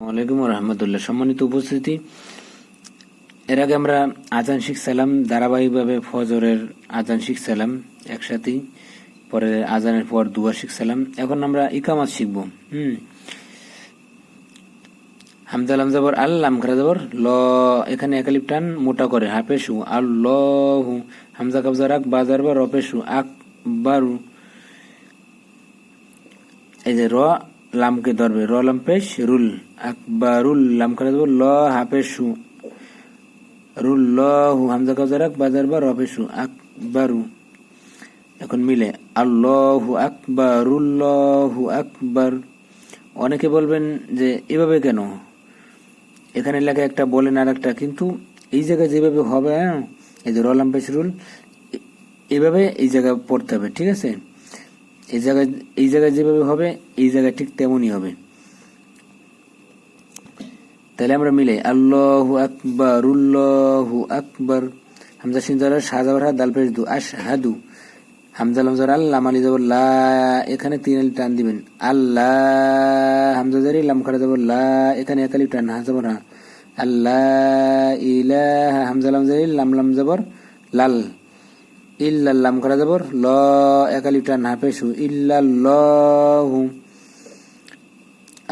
ওয়ালাইকুম রহমতুল্লাহ সম্মানিত উপস্থিতি। এর আগে আমরা আজান ধারাবাহিকভাবে ফজরের আজান পরে আজানের পর এখন আমরা ইকামাত শিখব। হুম। হামদালাম যাবর আল্লাম খারা যাবর ল, এখানে একালিপ টান মোটা করে, হাফেসু, আল্লাহু, হামজা কাবজা রাখ বাজার বা রপেসু আক বারু এই যে র লামকে ধরবে? র লাম পেশ রুল। আকবারুল লাম করে দেবো। ল হাফেসু রুল ল হু হামজা কাজারাক বাজার বা রফেসু আকবারু এখন মিলে। আল্লাহু আকবারুল্লাহু আকবার। অনেকে বলবেন যে এভাবে কেন? এখানে লেখা একটা বলেন আর একটা কিন্তু এই জায়গায় যেভাবে হবে হ্যাঁ, এই যে রলাম পেশ রুল এভাবে এই জায়গায় পড়তে হবে ঠিক আছে? এই জায়গায় এই জায়গায় যেভাবে হবে, এই জায়গায় ঠিক তেমনই হবে। তাহলে আমরা মিলে, আল্লাহু আকবার, উল্লাহু আকবার, হামজা সিনজার সাজাবার হাত, দাল পেশ দু আশ হাদু হামজা লামজার আল্লাহ মালি যাব লা, এখানে তিন আলি টান দিবেন। আল্লাহ, হামজা জারি, লাম খাড়া যাব লা, এখানে এক আলি টান, হা যাবর হা। আল্লাহ, ইলাহা, হামজা লাম লাম লাম যাবর লাল। ইল্লাল্লাম করা যাবর ল একালি টান হাফেসু ইল্লাল্লাহু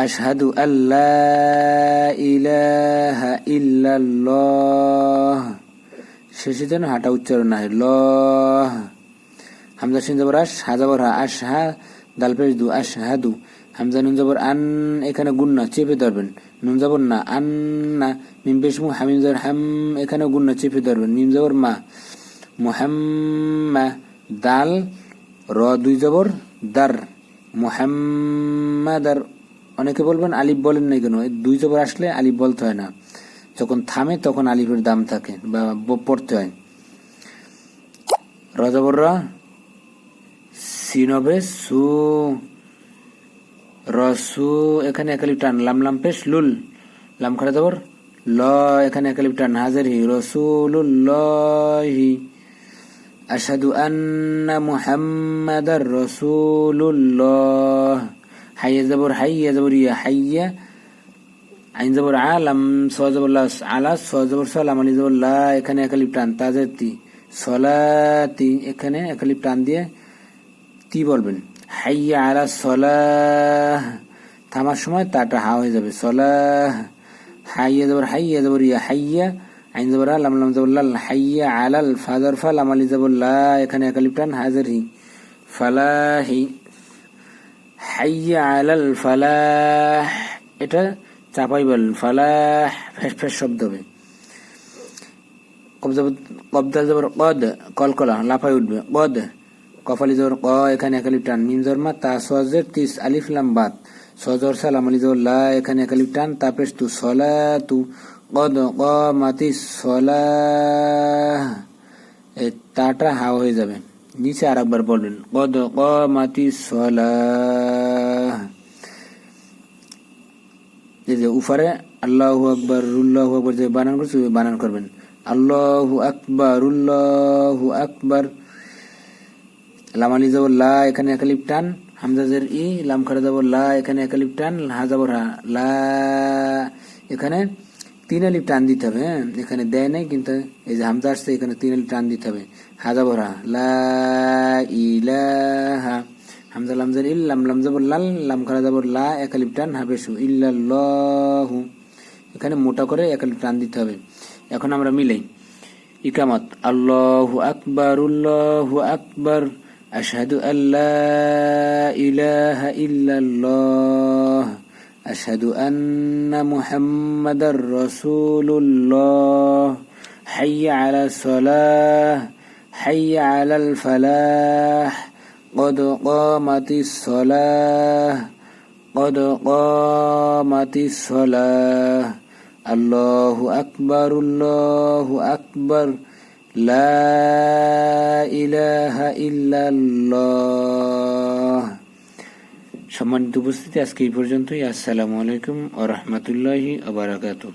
আশহাদু আল্লাহ ইলাহা ইল্লাল্লাহ। শেষে যেন হাঁটা উচ্চারণ না হয়। ল হামজা সিন যাবর আশ, হা যাবর হা, আশ হা, দাল পেশ দু, আশ হাদু হামজা নুন যাবর আন, এখানে গুন্না চেপে ধরবেন। নুন যাবর না, আন না। মিম পেশ মু, হামিম হাম এখানে গুন্না চেপে ধরবেন। মিম যাবর মা। মুহাম্মা, দাল, র দুই জবর, দার। মুহাম্মাদার, অনেকে বলবেন আলিফ বলেন না কেন? দুই জবর আসলে আলিফ বলতে হয় না। যখন থামে তখন আলিফের দাম থাকে বা পড়তে হয়। র জবর র সিন সু রসু এখানে একালিপ টান, লাম লাম পেশ, লুল। লাম খাড়া জবর, ল, এখানে একালিপ টান, হাজার হি রসুল্লাহি আশহাদু আন্না মুহাম্মাদার রাসূলুল্লাহ। হাইয়া যাবর হাইয়া যাবর ইয়া হাইয়া। আইন যাবর আলাম স যাবর লা আলা স যাবর সালাম, আলি যাবর লা, এখানে একালিপ টান তাজাতি সলাতি, এখানে একালিপ টান দিয়ে তি বলবেন। হাইয়া আলা সলাহ। থামার সময় তাটা হা হয়ে যাবে। সলাহ। হাইয়া যাবর হাইয়া যাবর ইয়া হাইয়া। আইন যাবর লাম লাম যাবর লাল হাইয়া আলাল ফাজার ফা লাম আলি লা এখানে একালিপ টান হাজার হি। ফালাহি, হাইয়া আলাল ফালাহ, এটা চাপাই বলেন ফালাহ, ফেস ফেস শব্দ হবে। কবদাল যাবর কদ কলকলা লাফাই উঠবে, কদ। কফালি জবর ক, এখানে একালিপ টান মিম জবর মা, তা সজের তিস আলিফ লাম বাদ। সজর সালাম আলি জবর লা এখানে একালিপ টান তাপেস তু সলা তু কদ ক মাতি সলা এ তাটা হা হয়ে যাবে। নিচে আর একবার বলবেন কদ ক মাতি সলা এই যে উফারে আল্লাহু আকবার উল্লাহু আকবার যে বানান করছে বানান করবেন। আল্লাহু আকবার উল্লাহু আকবার। লাম আলি যাবর লা এখানে একালিপ টান। হামজাজের ই, লাম খাড়া যাবর লা এখানে একালিপ টান। হা যাবর হা লা এখানে তিন আলিপ টান দিতে হবে হ্যাঁ? এখানে দেয় নাই, কিন্তু এই যে হামজা আসছে, এখানে তিন আলিপ টান দিতে হবে। হা যাবর হা লা হামজা লামজার ইল লাম লাম লাল, লাম খাড়া যাবর লা একালিপ টান হাবেসু ইল্লাল্লাহু। এখানে মোটা করে একালিপ টান দিতে হবে। এখন আমরা মিলাই। ইকামত, আল্লাহু আকবার আল্লাহু আকবার, আশহাদু আল্লা ইলাহা ইল্লাল্লাহ। أشهد أن محمد رسول الله. حي على الصلاة حي على الفلاح. قد قامت الصلاة قد قامت الصلاة. الله أكبر الله أكبر. لا إله إلا الله. সম্মানিত উপস্থিতি আজকে এই পর্যন্তই। আসসালামু আলাইকুম আ রহমতুল্লাহি আবরাকাতুহ